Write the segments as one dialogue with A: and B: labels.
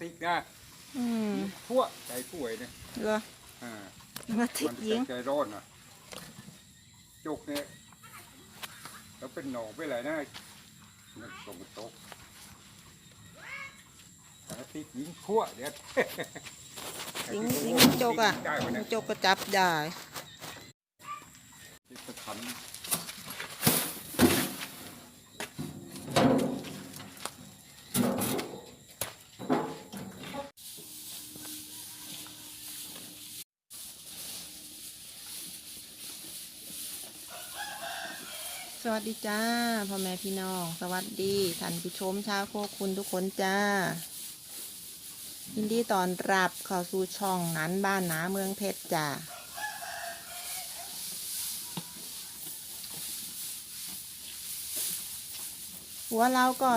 A: ติกนะ
B: อืม
A: พวกใจป่วยเนี่ย
B: เหรอ
A: อ่า
B: มาทิก
A: มัน
B: ยิง
A: ใจร้อนอะจุกเนี่ยแล้วเป็นหนองไปเลยนะมันตรงมันตกพลาสติกยิงพวกเดี๋ยว
B: ยิงยิงจกอะ
A: ได้วะเนี่ย
B: จกก็จับได้
A: ที่จะทัน
B: วัสดีจ้าพ่อแม่พี่น้อง สวัสดีท่านผู้ชมชาวโคคุณทุกคนจ้า ยินดีตอนรับเข้าสู่ช่องนั้นบ้านนาเมืองเพชรจ้าหัวเราก็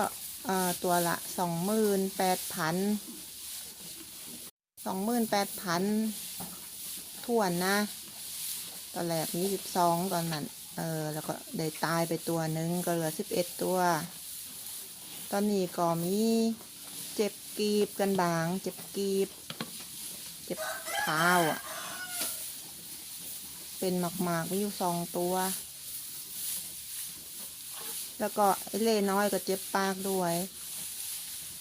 B: เอ่อตัวละสองหมื่นแปดพันสองหมื่นแปดพันถ่วนนะ ตอนแรกมีสิบสองตอนนั้น เออแล้วก็ได้ตายไปตัวหนึ่งก็เหลือสิบเอ็ดตัว ตอนนี้ก็มีเจ็บกีบกันบาง เจ็บกีบ เจ็บเท้าอะ เป็นหมากๆมีอยู่สองตัว แล้วก็ไอเล่น้อยก็เจ็บปากด้วย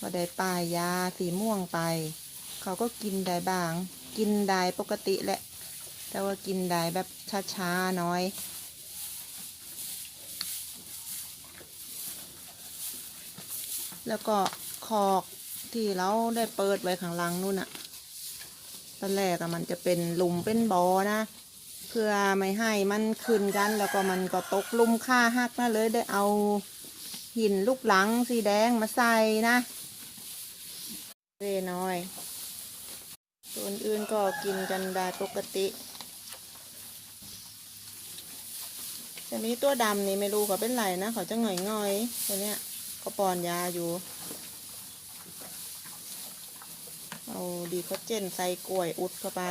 B: ก็ได้ป้ายยาสีม่วงไป เขาก็กินได้บาง กินได้ปกติแหละ แต่ว่ากินได้แบบช้าๆน้อย แล้วก็คอกที่เราได้เปิดไว้ข้างหลังนู่นอะตอนแรกอะมันจะเป็นหลุมเป็นบอนะ เพื่อไม่ให้มันขึ้นกัน แล้วก็มันก็ตกลุมค่าหักนะเลยได้เอาหินลูกหลังสีแดงมาใส่นะเรน้อยส่วนอื่นก็กินกันได้ปกติแต่นี้ตัวดำนี่ไม่รู้เขาเป็นไรนะเขาจะหง่อยง่อยๆตัวเนี้ย ก็ปอนยาอยู่ เอาดีเขาเจนใส่กล้วยอุดเข้าไป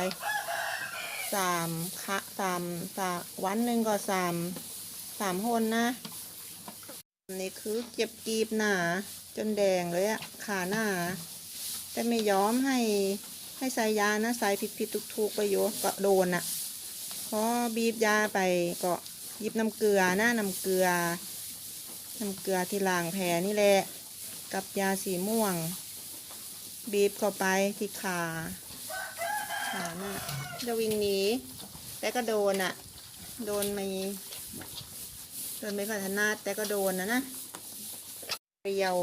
B: สามคะสามสามวันหนึ่งก็สามสามหนนะนี่คือเก็บกีบหนาจนแดงเลยอะขาหน้า แต่ไม่ยอมให้ให้ใส่ยานะใส่ผิดผิดทุกทุกไปอยู่ก็โดนอะพอบีบยาไปก็หยิบน้ำเกลือหนะน้ำเกลือ น้ำเกลือที่ล้างแผลนี่แหละ กับยาสีม่วง บีบเข้าไปที่ขาขาหน้าจะวิ่งหนีแต่ก็โดนอะโดนไม่โดนไม่ค่อยถนัดแต่ก็โดนนะนะเรียว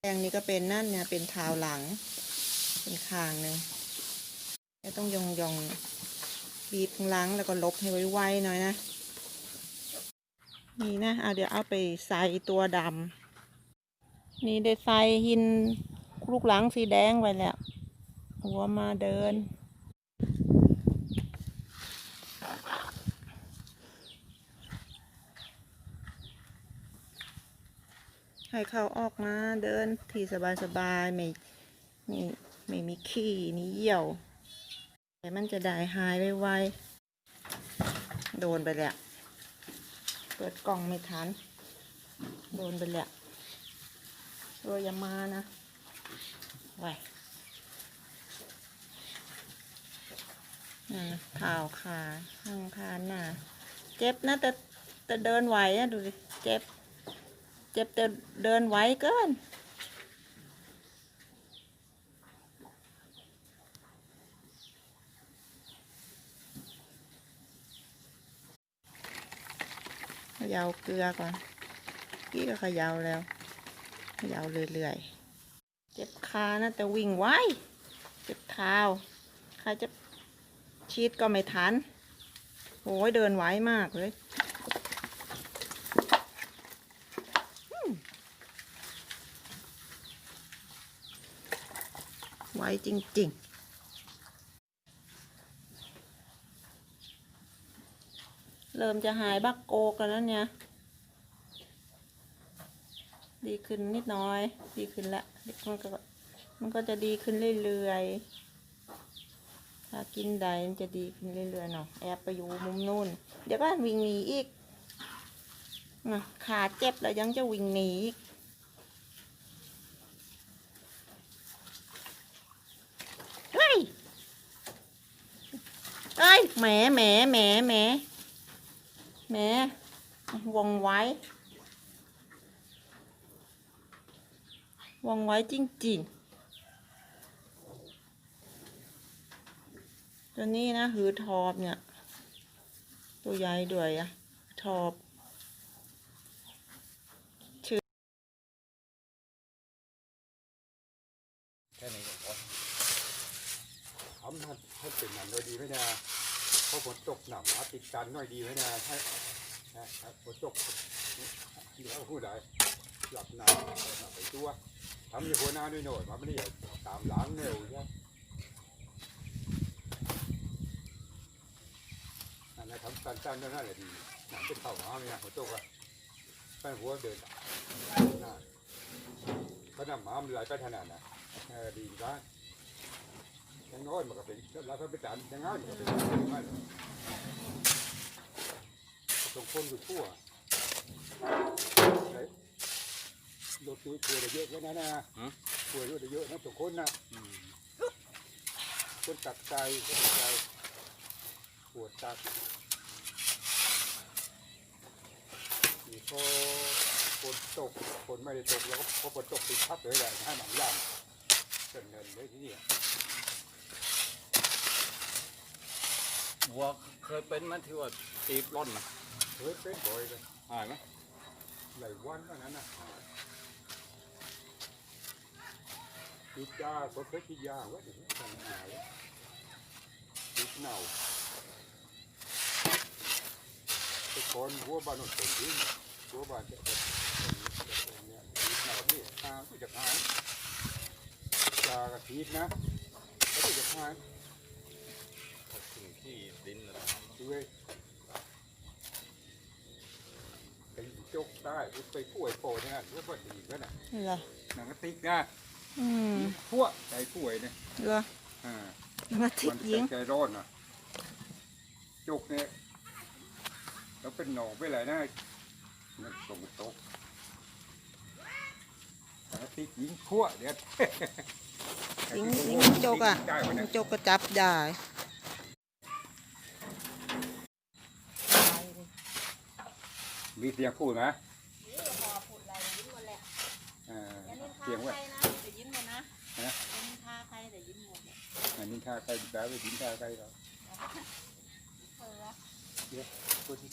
B: แดงนี่ก็เป็นนั่นเนี่ยเป็นเท้าหลัง เป็นคางหนึ่งแล้วต้องยองยองๆบีบข้างหลังแล้วก็ลบให้ไวๆหน่อยนะ นี่นะเอาเดี๋ยวเอาไปใส่ตัวดำนี่ได้ใส่หินลูกหลังสีแดงไว้แล้ว หัวมาเดิน ให้เขาออกมาเดินที่สบายๆไม่ไม่ไม่มีขี้นี่เยี่ยว แต่มันจะได้หายไวๆโดนไปแล้ว เปิดกล่องไม่ทัน โดนไปแล้วโรยามานะไว้นั่นนะข่าวขาข้างคานน่ะเจ็บนะแต่แต่เดินไหวอะดูดิ เจ็บ เจ็บแต่เดินไหวเกิน ยาวเกลือก่อนกี้ก็เขยาวแล้วเขยาวเรื่อยๆ เจ็บขานะแต่วิ่งไวเจ็บเท้าใครจะชีดก็ไม่ทันโอ้ยเดินไวมากเลยไวจริงๆ เริ่มจะหายบักโกกันแล้วเนี่ย ดีขึ้นนิดน้อย ดีขึ้นละมันก็มันก็จะดีขึ้นเรื่อยๆ ถ้ากินใดมันจะดีขึ้นเรื่อยๆเนาะ แอบไปอยู่มุมนู่น เดี๋ยวก็วิ่งหนีอีกนะขาเจ็บแล้วยังจะวิ่งหนีอีกเฮ้ยเฮ้ยแหมแหมแหมแหม แหมวงไว้ วงไว้จริงๆ ตัวนี้นะหือทอบเนี่ย ตัวใหญ่ด้วยอะทอบ
A: แค่นี้ก็พอทำให้เป็นหนังโดยดีไหมนะเพ ราะฝนตกหนักมาติดกันหน่อยดีไหมนะให้นะให้ฝนตกเดี๋ยวพูดอะไรหลับหนาหลับไปตัวทำอยู่หัวหน้าด้วยหน่อยมาไม่ได้ตามหลังเร็วใช่อันนั้นทำการจ้างนั่นแหละดีหนังเป็นเข่าหมาไม่นะฝนตกอะแป้งหัวเดินหน้าก็นำหมามันไหลไปขนาดนะดีบ้าง ยังน้อยมันก็เป็นแล้วก็ไปจานยังง่ายมันก็เป็นยังง่ายตรงคนอยู่ทั่วไหนรถตัวตัวเยอะก็นะนะตัวเยอะเยอะนะตรงคนนะคนตักใจคนตักใจปวดตักนี่พอฝนตกฝนไม่ได้ตกแล้วก็พอฝนตกติดพับเลยแหละให้หนังย่างเป็นเงินเลยที่นี่
C: วัวเคยเป็นมันที่ว่าตีบร่อนนะ
A: เฮ้ยเป็นบ่อยเลย
C: หายไหม
A: หลายวันเท่านั้นนะกินยาสดเคยกินยาเว้ยเดี๋ยวนี้ทำหายกินเน่าแต่ก่อนหัวบ้านโนนเป็นที่หัวบ้านจะจะเนี่ยกินเน่าที่หาที่จะหายยากระทิดนะแล้วที่จะหาย
C: ถ้าถึงที่ดินแล้ว
A: ด้วยไปจกได้ไปป่วยโปรเนี่ยรู้ว่าดีก็น่ะ
B: เหรอ
A: หนังกระติกนะ
B: อืม
A: พวกใจป่วยเนี่ย
B: เหรอ
A: อ่า
B: มาทิ
A: มั
B: ดยิง
A: ใจร้อนนะจกเนี่ยแล้วเป็นหนองไปไหนนะมันตรงโต๊ะหนังกระติกยิงพวกเดี๋ยว
B: ยิงยิงจกอะ
A: ได้วะ
B: ยิ
A: เนี่
B: ง
A: ย
B: จกก็จับได้
A: มีเสียงพูดไหม
B: นี่พอพูดอะไรยิ้มหมดแหละ
A: อ่า
B: อย่านินทา
A: เสียง
B: ใค
A: ว่าร
B: นะแต่ยิ้มหมดนะ
A: ฮะ
B: อย่านินทาใครแต่ยิ้มหมดเนี่ย
A: อันนี้ท่าใครแปลว่าดินท่าใครเรา
B: เออละ
A: เดี๋ยวพูดดิ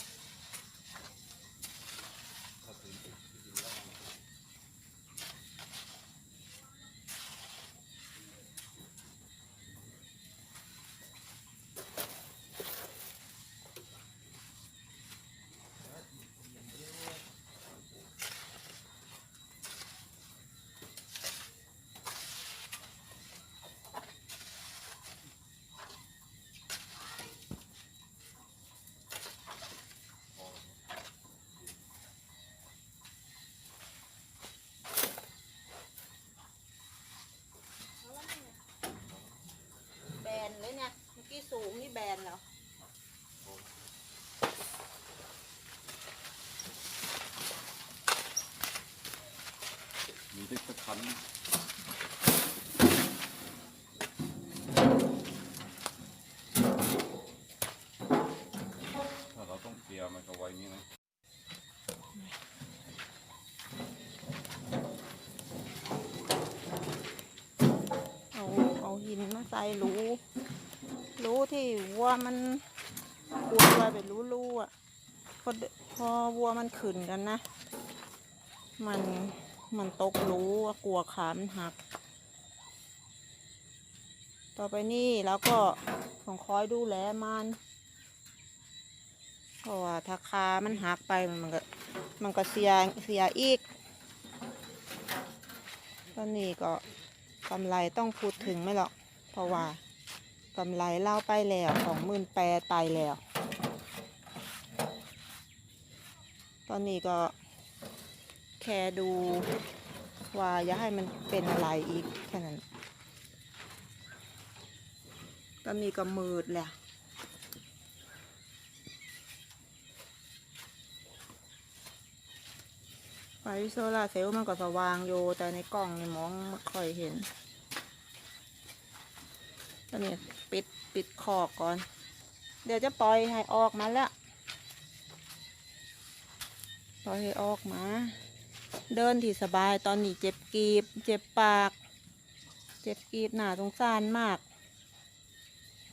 C: ถ้าถึงที่ดินแล้ว
B: แบนเลยเนี่ยเมื่อกี้สูงนี่แบนแล้ว
C: มีที่สำคัญถ้าเราต้องเคลียร์มันก็ไว้นี่นะ
B: เอาเอาหินมาใส่ รูรูที่วัวมันกลัวไว้เป็นรูรูๆอะพอเดพอวัวมันขึ้นกันนะ มันมันตกรูอะกลัวขามนหัก ต่อไปนี่แล้วก็ต้องคอยดูแลมันเพราะว่าถ้าคามันหักไปมันก็มันก็เสียเสียอีก ตอนนี้ก็กำไรต้องพูดถึงไม่หรอก เพราะว่ากำไรเล่าไปแล้วสองหมื่นแปดไปแล้ว ตอนนี้ก็แค่ดูว่าอย่าให้มันเป็นอะไรอีกแค่นั้นตอนนี้ก็มืดแล้วไฟโซลาเซลล์มันก็สว่างอยู่แต่ในกล้องนี่มองไม่ค่อยเห็น ตอนนี้ปิดปิดคอกก่อน เดี๋ยวจะปล่อยให้ออกมาแล้วปล่อยให้ออกมา เดินที่สบายตอนนี้เจ็บกีบ เจ็บปาก เจ็บกีบหนาสงสารมาก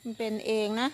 B: มันเป็นเองนะ